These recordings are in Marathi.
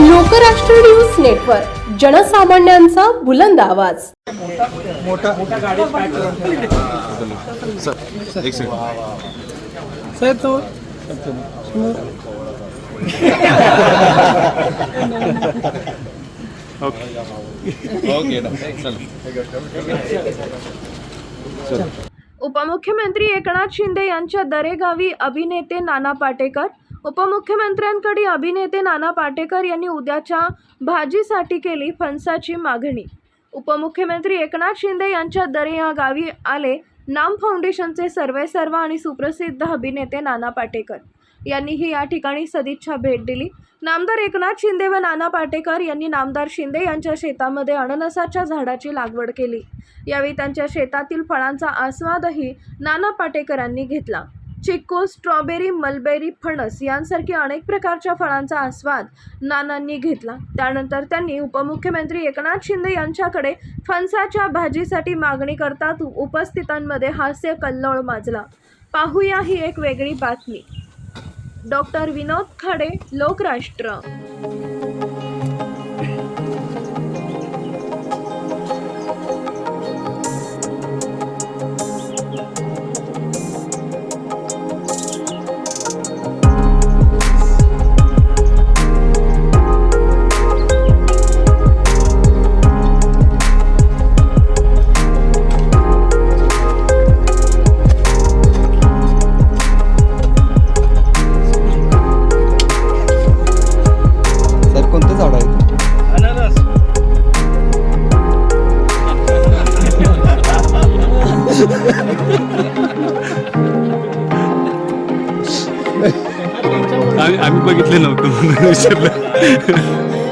लोकराष्ट्र न्यूज नेटवर्क जनसामान्यांचा बुलंद आवाज. मोठा सर एक सेकंड साहेब तो ओके. चल. उपमुख्यमंत्री एकनाथ शिंदे यांच्या दरेगावी अभिनेते नाना पाटेकर उपमुख्यमंत्र्यांकडे अभिनेते नाना पाटेकर यांनी उद्याच्या भाजीसाठी केली फणसाची मागणी. उपमुख्यमंत्री एकनाथ शिंदे यांच्या दरे या गावी आले. नाम फाउंडेशनचे सर्वेसर्वा आणि सुप्रसिद्ध अभिनेते नाना पाटेकर यांनीही या ठिकाणी सदिच्छा भेट दिली. नामदार एकनाथ शिंदे व नाना पाटेकर यांनी नामदार शिंदे यांच्या शेतामध्ये अननसाच्या झाडाची लागवड केली. यावेळी त्यांच्या शेतातील फळांचा आस्वादही नाना पाटेकरांनी घेतला. चिक्कू स्ट्रॉबेरी मलबेरी फणस यांसारखी अनेक प्रकारच्या फळांचा आस्वाद नानांनी घेतला. त्यानंतर त्यांनी उपमुख्यमंत्री एकनाथ शिंदे यांच्याकडे फणसाच्या भाजीसाठी मागणी करतात उपस्थितांमध्ये हास्य कल्लोळ माजला. पाहूया ही एक वेगळी बातमी. डॉक्टर विनोद खडे लोकराष्ट्र. आम्ही आम्ही बघितले नव्हतं म्हणून विचारलं.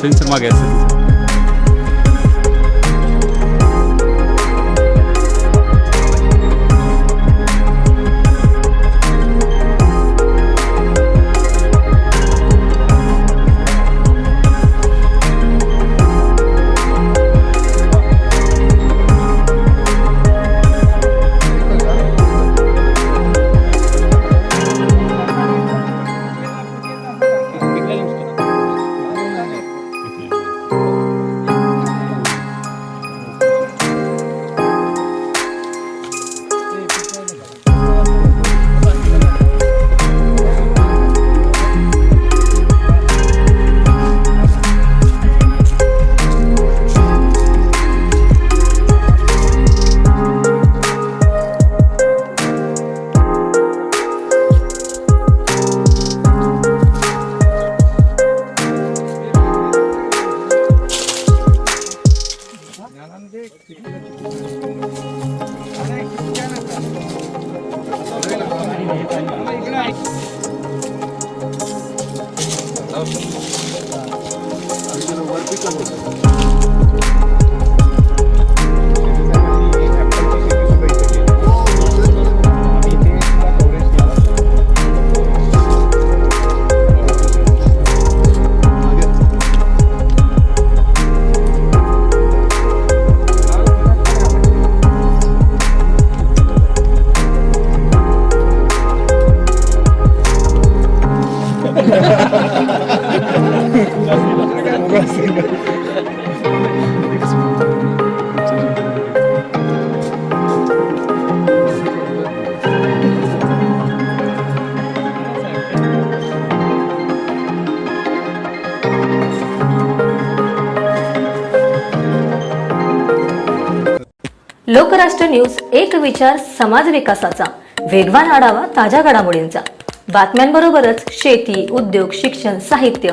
सेन्सर मागे Okay. लोकराष्ट्र न्यूज एक विचार समाज विकासाचा. वेगवान आढावा ताज्या घडामोडींचा. बातम्यांबरोबरच शेती उद्योग शिक्षण साहित्य